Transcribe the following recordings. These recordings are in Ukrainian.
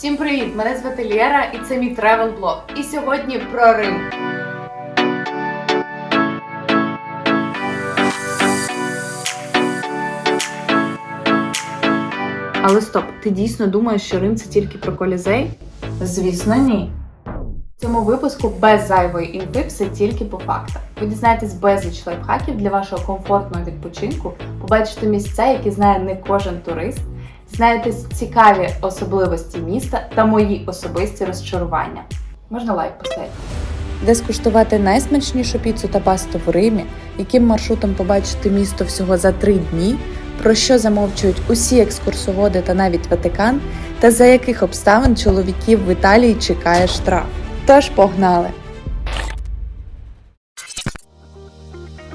Всім привіт! Мене звати Лєра і це мій тревел блог. І сьогодні про Рим. Але стоп, ти дійсно думаєш, що Рим це тільки про колізей? Звісно, ні. В цьому випуску без зайвої інфи все тільки по фактах. Ви дізнаєтесь безліч лайфхаків для вашого комфортного відпочинку, побачите місця, які знає не кожен турист, знаєте цікаві особливості міста та мої особисті розчарування. Можна лайк поставити. де скуштувати найсмачнішу піцу та пасту в Римі, яким маршрутом побачити місто всього за три дні, про що замовчують усі екскурсоводи та навіть Ватикан, та за яких обставин чоловіків в Італії чекає штраф. Тож погнали!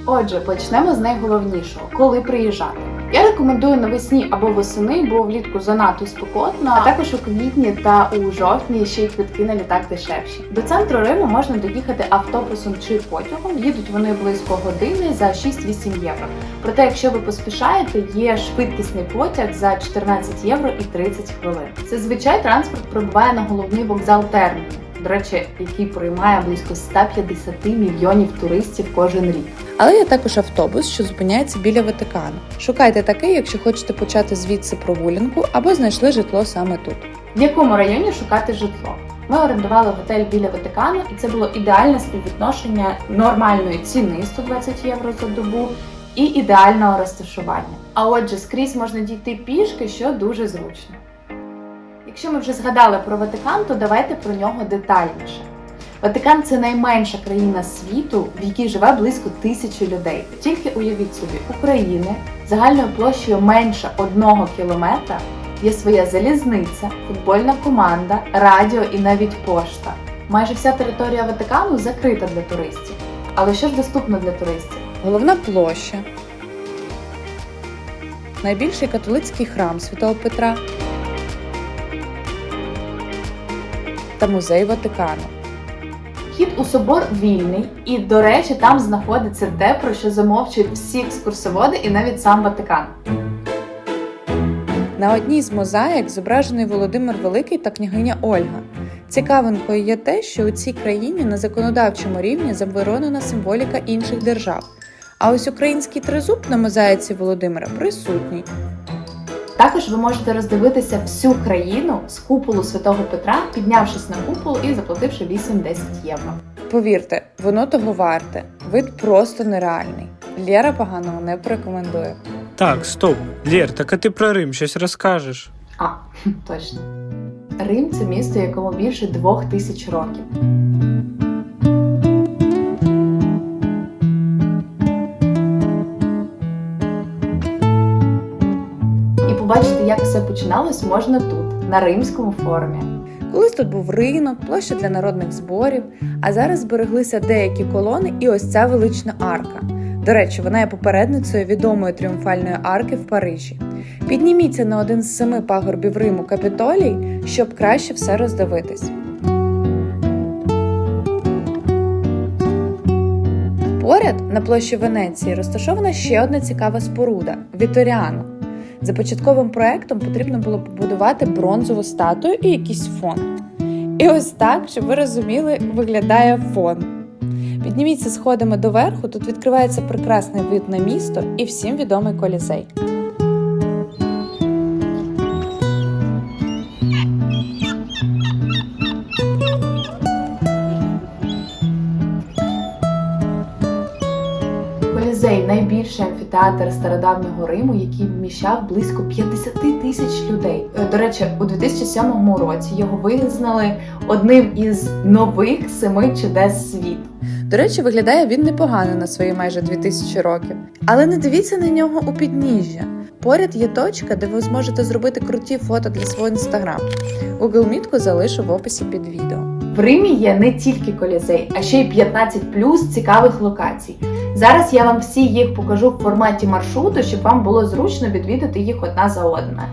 Отже, почнемо з найголовнішого коли приїжджати. Я рекомендую навесні або восени, бо влітку занадто спекотно, а також у квітні та у жовтні ще й квитки на літак дешевші. До центру Риму можна доїхати автобусом чи потягом. Їдуть вони близько години за 6-8 євро. Проте, якщо ви поспішаєте, є швидкісний потяг за 14 євро і 30 хвилин. Зазвичай транспорт прибуває на головний вокзал Терміні. До речі, який приймає близько 150 мільйонів туристів кожен рік. Але є також автобус, що зупиняється біля Ватикану. Шукайте такий, якщо хочете почати звідси прогулянку або знайшли житло саме тут. В якому районі шукати житло? Ми орендували готель біля Ватикану, і це було ідеальне співвідношення нормальної ціни 120 євро за добу і ідеального розташування. А отже, скрізь можна дійти пішки, що дуже зручно. Якщо ми вже згадали про Ватикан, то давайте про нього детальніше. Ватикан це найменша країна світу, в якій живе близько тисячі людей. Тільки уявіть собі, України загальною площею менше одного кілометра є своя залізниця, футбольна команда, радіо і навіть пошта. Майже вся територія Ватикану закрита для туристів. Але що ж доступно для туристів? Головна площа, найбільший католицький храм Святого Петра та музей Ватикану. Вхід у собор вільний, і, до речі, там знаходиться те, про що замовчують всі екскурсоводи і навіть сам Ватикан. На одній з мозаїк зображений Володимир Великий та княгиня Ольга. Цікавинкою є те, що у цій країні на законодавчому рівні заборонена символіка інших держав. А ось український тризуб на мозаїці Володимира присутній. Також ви можете роздивитися всю країну з куполу Святого Петра, піднявшись на купол і заплативши 8-10 євро. Повірте, воно того варте. Вид просто нереальний. Лєра поганого не порекомендує. Так, стоп. Лєр, так а ти про Рим щось розкажеш? А, точно. Рим це місто, якому більше двох тисяч років. Побачити, як все починалось, можна тут, на Римському форумі. Колись тут був ринок, площа для народних зборів, а зараз збереглися деякі колони і ось ця велична арка. До речі, вона є попередницею відомої тріумфальної арки в Парижі. Підніміться на один з семи пагорбів Риму Капітолій, щоб краще все роздивитись. Поряд на площі Венеції розташована ще одна цікава споруда Віторіано. За початковим проектом потрібно було побудувати бронзову статую і якийсь фон. І ось так, щоб ви розуміли, виглядає фон. Підніміться сходами доверху, тут відкривається прекрасний вид на місто і всім відомий колізей. Найбільший амфітеатр стародавнього Риму, який вміщав близько 50 тисяч людей. Е, До речі, у 2007 році його визнали одним із нових семи чудес світу. До речі, виглядає він непогано на свої майже 2000 років. Але не дивіться на нього у підніжжя. Поряд є точка, де ви зможете зробити круті фото для свого інстаграм. Google мітку залишу в описі під відео. В Римі є не тільки колізей, а ще й 15 плюс цікавих локацій. Зараз я вам всі їх покажу в форматі маршруту, щоб вам було зручно відвідати їх одна за одною.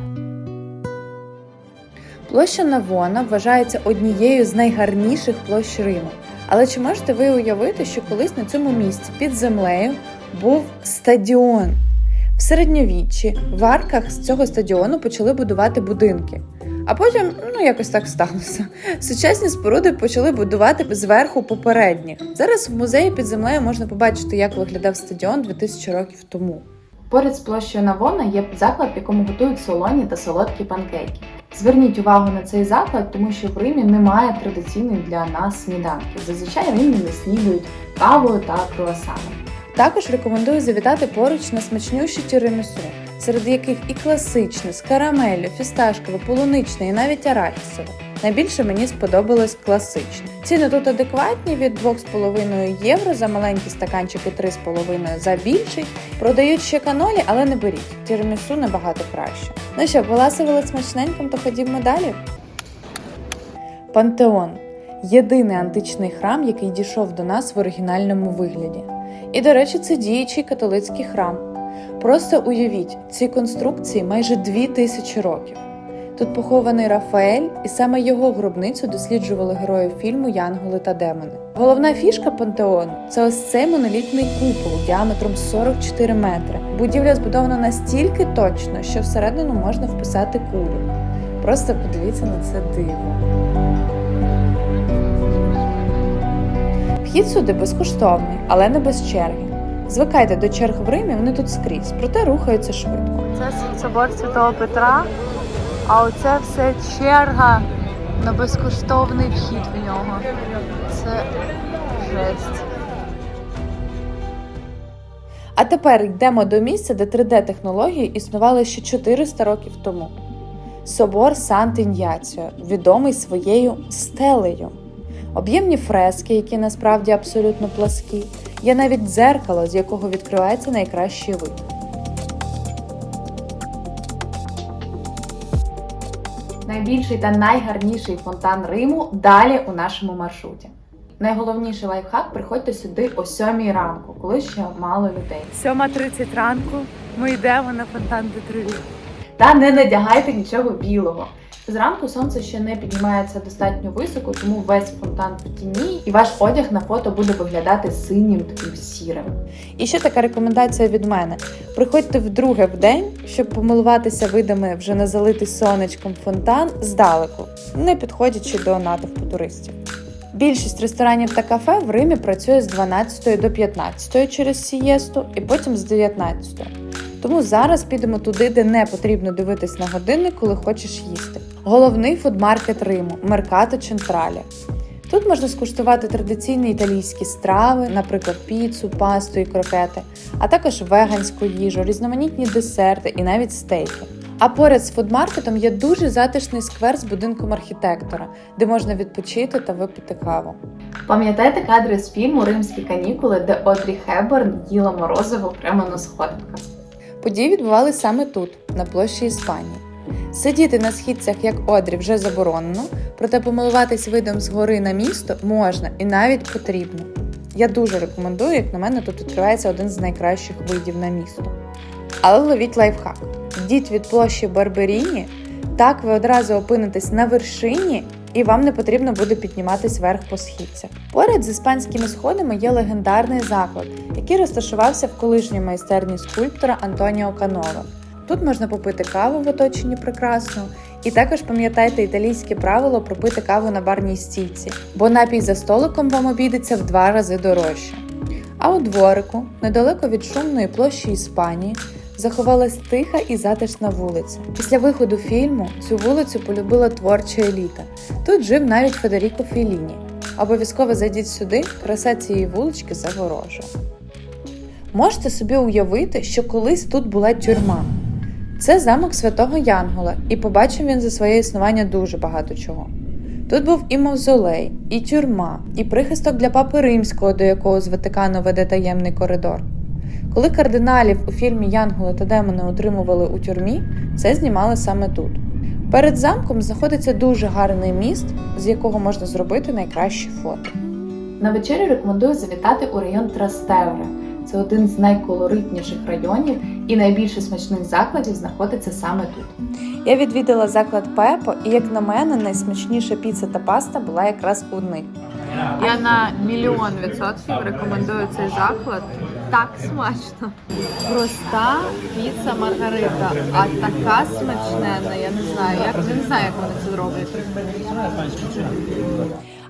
Площа Навона вважається однією з найгарніших площ Риму. Але чи можете ви уявити, що колись на цьому місці під землею був стадіон? В середньовіччі в арках з цього стадіону почали будувати будинки. А потім, ну якось так сталося. Сучасні споруди почали будувати зверху попередніх. Зараз в музеї під землею можна побачити, як виглядав стадіон 2000 років тому. Поряд з площею Навона є заклад, в якому готують солоні та солодкі панкейки. Зверніть увагу на цей заклад, тому що в Римі немає традиційних для нас сніданків. Зазвичай римляни снідують кавою та круасаном. Також рекомендую завітати поруч на смачнющі тірамісу, серед яких і класичне, з карамеллю, фісташкове, полуничне і навіть арахісове. Найбільше мені сподобалось класичне. Ціни тут адекватні від 2,5 євро за маленькі стаканчики 3,5 за більший. Продають ще канолі, але не беріть. Тірамісу набагато краще. Ну що, поласували смачненьким, то ходімо далі. Пантеон єдиний античний храм, який дійшов до нас в оригінальному вигляді. І, до речі, це діючий католицький храм. Просто уявіть, цій конструкції майже дві тисячі років. Тут похований Рафаель, і саме його гробницю досліджували герої фільму Янголи та демони. Головна фішка пантеону це ось цей монолітний купол діаметром 44 метри. Будівля збудована настільки точно, що всередину можна вписати кулю. Просто подивіться на це диво. Вхід сюди безкоштовний, але не без черги. Звикайте до черг в Римі, вони тут скрізь, проте рухаються швидко. Це собор Святого Петра, а оце все черга на безкоштовний вхід в нього. Це жесть. А тепер йдемо до місця, де 3D-технології існували ще 400 років тому. Собор Сант-Ін'яціо, відомий своєю стелею. Об'ємні фрески, які насправді абсолютно пласкі, є навіть дзеркало, з якого відкривається найкращий вид. Найбільший та найгарніший фонтан Риму далі у нашому маршруті. Найголовніший лайфхак приходьте сюди о 7 ранку, коли ще мало людей. 7.30 ранку ми йдемо на фонтан де Треві. Та не надягайте нічого білого. Зранку сонце ще не піднімається достатньо високо, тому весь фонтан в тіні, і ваш одяг на фото буде виглядати синім таким сірим. І ще така рекомендація від мене: приходьте вдруге в день, щоб помилуватися видами вже на залитий сонечком фонтан здалеку, не підходячи до натовпу туристів. Більшість ресторанів та кафе в Римі працює з 12 до 15 через сієсту і потім з 19. Тому зараз підемо туди, де не потрібно дивитись на годинник, коли хочеш їсти. Головний фудмаркет Риму Меркато Централе. Тут можна скуштувати традиційні італійські страви, наприклад, піцу, пасту і крокети, а також веганську їжу, різноманітні десерти і навіть стейки. А поряд з фудмаркетом є дуже затишний сквер з будинком архітектора, де можна відпочити та випити каву. Пам'ятаєте кадри з фільму Римські канікули, де Одрі Хеберн їла морозиво прямо на сходинках? Події відбувалися саме тут, на площі Іспанії. Сидіти на східцях, як Одрі, вже заборонено, проте помилуватись видом з гори на місто можна і навіть потрібно. Я дуже рекомендую, як на мене, тут відкривається один з найкращих видів на місто. Але ловіть лайфхак. Йдіть від площі Барберіні, так ви одразу опинитесь на вершині, і вам не потрібно буде підніматись вверх по східцях. Поряд з іспанськими сходами є легендарний заклад, який розташувався в колишній майстерні скульптора Антоніо Канова. Тут можна попити каву в оточенні прекрасного, і також пам'ятайте італійське правило пропити каву на барній стійці, бо напій за столиком вам обійдеться в два рази дорожче. А у дворику, недалеко від шумної площі Іспанії, заховалась тиха і затишна вулиця. Після виходу фільму цю вулицю полюбила творча еліта. Тут жив навіть Федеріко Феліні. Обов'язково зайдіть сюди, краса цієї вулички заворожує. Можете собі уявити, що колись тут була тюрма. Це замок святого Янгола, і побачив він за своє існування дуже багато чого. Тут був і мавзолей, і тюрма, і прихисток для папи римського, до якого з Ватикану веде таємний коридор. Коли кардиналів у фільмі Янголи та демони утримували у тюрмі, це знімали саме тут. Перед замком знаходиться дуже гарний міст, з якого можна зробити найкращі фото. На вечерю рекомендую завітати у район Трастевре. Це один з найколоритніших районів, і найбільше смачних закладів знаходиться саме тут. Я відвідала заклад Пепо, і як на мене, найсмачніша піца та паста була якраз у них. Я на мільйон відсотків рекомендую цей заклад. так смачно. Проста піца Маргарита, а така смачненна, я не знаю, як я не знаю, як вони це роблять.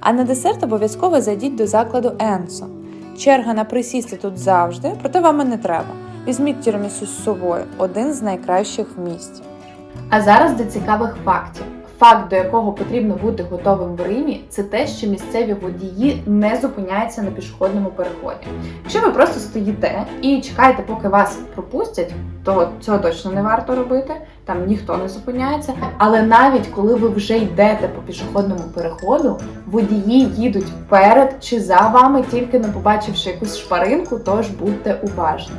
А на десерт обов'язково зайдіть до закладу Енсо. Черга на присісти тут завжди, проте вам і не треба. Візьміть тірамісу з собою, один з найкращих в місті. А зараз до цікавих фактів. Факт, до якого потрібно бути готовим в Римі, це те, що місцеві водії не зупиняються на пішохідному переході. Якщо ви просто стоїте і чекаєте, поки вас пропустять, то цього точно не варто робити. Там ніхто не зупиняється. Але навіть коли ви вже йдете по пішохідному переходу, водії їдуть перед чи за вами, тільки не побачивши якусь шпаринку, тож будьте уважні.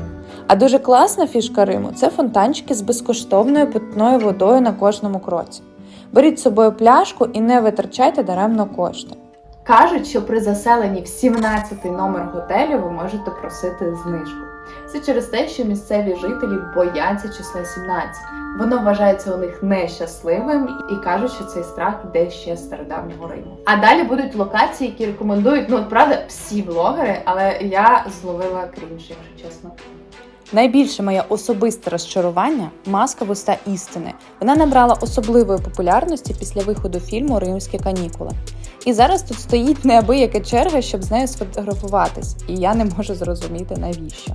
А дуже класна фішка Риму це фонтанчики з безкоштовною питною водою на кожному кроці. Беріть з собою пляшку і не витрачайте даремно кошти. Кажуть, що при заселенні в 17 номер готелю ви можете просити знижку. Це через те, що місцеві жителі бояться числа 17. Воно вважається у них нещасливим і кажуть, що цей страх йде ще з стародавнього Риму. А далі будуть локації, які рекомендують, ну правда, всі блогери, але я зловила крінж, якщо чесно. Найбільше моє особисте розчарування маска вуста істини. Вона набрала особливої популярності після виходу фільму Римські канікули. І зараз тут стоїть неабияка черга, щоб з нею сфотографуватись, і я не можу зрозуміти навіщо.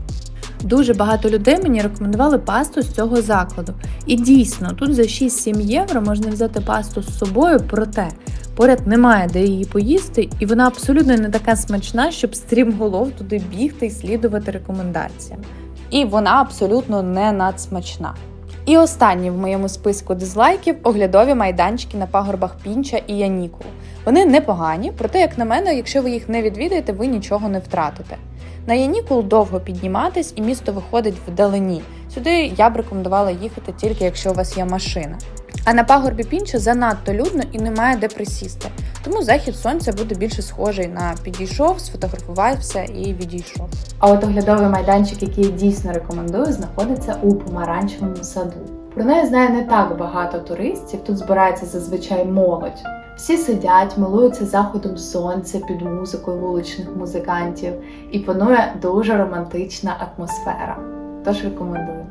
Дуже багато людей мені рекомендували пасту з цього закладу. І дійсно, тут за 6-7 євро можна взяти пасту з собою, проте поряд немає де її поїсти, і вона абсолютно не така смачна, щоб стрімголов туди бігти і слідувати рекомендаціям. І вона абсолютно не надсмачна. І останній в моєму списку дизлайків оглядові майданчики на пагорбах Пінча і Янікулу. Вони непогані, проте, як на мене, якщо ви їх не відвідаєте, ви нічого не втратите. На Янікул довго підніматись, і місто виходить вдалині. Сюди я б рекомендувала їхати тільки якщо у вас є машина. А на пагорбі Пінча занадто людно і немає де присісти. Тому захід сонця буде більше схожий на підійшов, сфотографувався і відійшов. А от оглядовий майданчик, який я дійсно рекомендую, знаходиться у помаранчевому саду. Про неї знає не так багато туристів. Тут збирається зазвичай молодь. Всі сидять, милуються заходом сонця під музикою вуличних музикантів, і панує дуже романтична атмосфера. Тож рекомендую.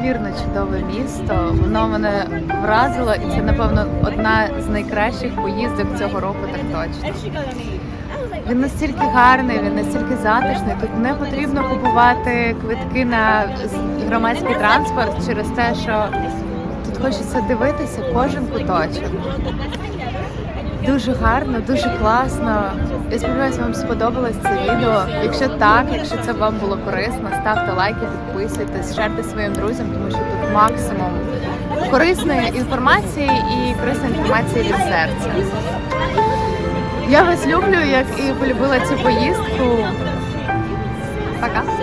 Неймовірно чудове місто. Воно мене вразило, і це, напевно, одна з найкращих поїздок цього року, так точно. Він настільки гарний, він настільки затишний. Тут не потрібно купувати квитки на громадський транспорт через те, що тут хочеться дивитися кожен куточок. Дуже гарно, дуже класно. Я сподіваюся, вам сподобалось це відео. Якщо так, якщо це вам було корисно, ставте лайки, підписуйтесь, шерте своїм друзям, тому що тут максимум корисної інформації і корисної інформації від серця. Я вас люблю, як і полюбила цю поїздку. Пока.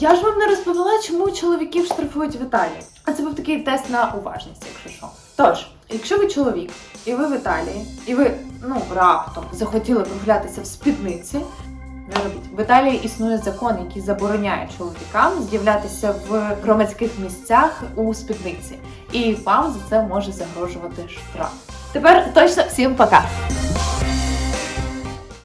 Я ж вам не розповіла, чому чоловіків штрафують в Італії. А це був такий тест на уважність, якщо що. Тож, якщо ви чоловік, і ви в Італії, і ви ну раптом захотіли прогулятися в спідниці. Не робіть. В Італії існує закон, який забороняє чоловікам з'являтися в громадських місцях у спідниці. І вам за це може загрожувати штраф. Тепер точно всім пока!